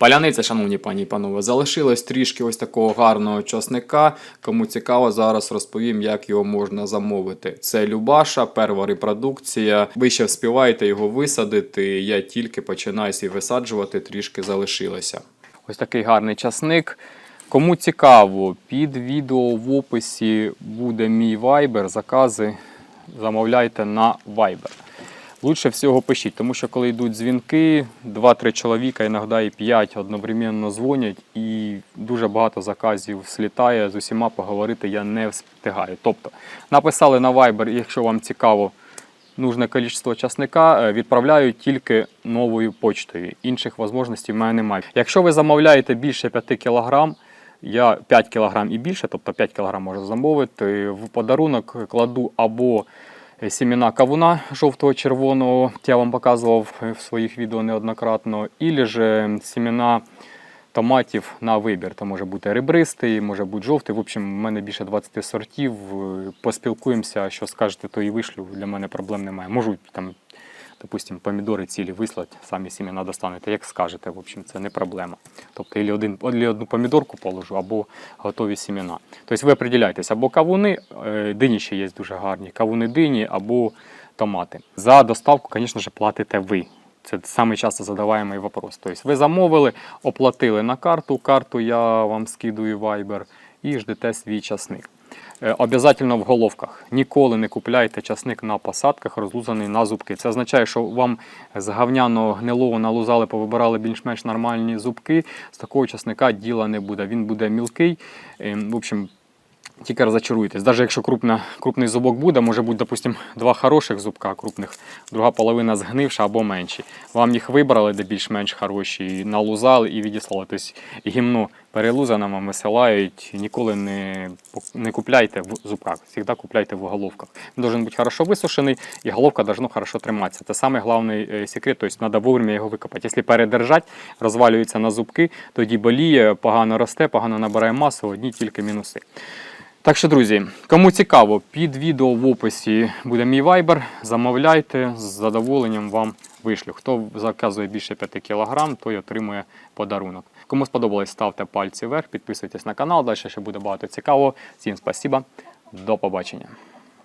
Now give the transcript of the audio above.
Паляниця, шановні пані і панове, залишилось трішки ось такого гарного часника. Кому цікаво, зараз розповім, як його можна замовити. Це Любаша, перва репродукція. Ви ще вспіваєте його висадити. Я тільки починаю свій висаджувати, трішки залишилося. Ось такий гарний часник. Кому цікаво, під відео в описі буде мій Viber. Закази замовляйте на Viber. Лучше всього пишіть, тому що коли йдуть дзвінки, 2-3 чоловіка, іноді і 5 одновременно дзвонять, і дуже багато заказів слітає. З усіма поговорити я не встигаю. Тобто написали на Viber, якщо вам цікаво нужне кількість часника, е, відправляю тільки новою почтою. Інших можливостей в мене немає. Якщо ви замовляєте більше 5 кг, я 5 кг і більше, тобто 5 кг можу замовити. В подарунок кладу або сімена кавуна жовтого червоного, я вам показував в своїх відео неоднократно, і ж сімена томатів на вибір. Це може бути ребристий, може бути жовтий. В общем, в мене більше 20 сортів. Е, Поспілкуємося, що скажете, то і вишлю. Для мене проблем немає. Можу там, допустим, помідори цілі вислати, самі сімена достанете, як скажете. В общем, це не проблема. Тобто, або один, або одну помідорку положу, або готові сімена. Тобто ви определяєтесь, або кавуни, е, дині ще є дуже гарні, кавуни дині, або томати. За доставку, звісно ж, платите ви. Це самий часто задаваємий вопрос. Тобто ви замовили, оплатили на карту, карту я вам скидую Viber і ждете свій часник. Е, Обязательно в головках. Ніколи не купляйте часник на посадках, розлузаний на зубки. Це означає, що вам з говняного гнилого налузали, повибирали більш-менш нормальні зубки. З такого часника діла не буде. Він буде мілкий. Ем, В общем, тільки розочаруєтесь. Навіть якщо крупна, крупний зубок буде, може бути, допустим, два хороших зубка крупних, друга половина згнивша або менші. Вам їх вибрали, де більш-менш хороші, налузали і відіслали. Тобто гімно перелузане вам висилають. Ніколи не, не купляйте в зубках, завжди купляйте в головках. Він має бути хорошо висушений, і головка должна хорошо триматися. Це самий головний е, секрет, тобто треба вовремя його викопати. Якщо передержать, розвалюється на зубки, тоді боліє, погано росте, погано набирає масу, одні тільки мінуси. Так що, друзі, кому цікаво, під відео в описі буде мій вайбер. Замовляйте, з задоволенням вам вишлю. Хто заказує більше 5 кг, той отримує подарунок. Кому сподобалось, ставте пальці вверх, підписуйтесь на канал. Далі ще буде багато цікавого. Всім спасіба, до побачення.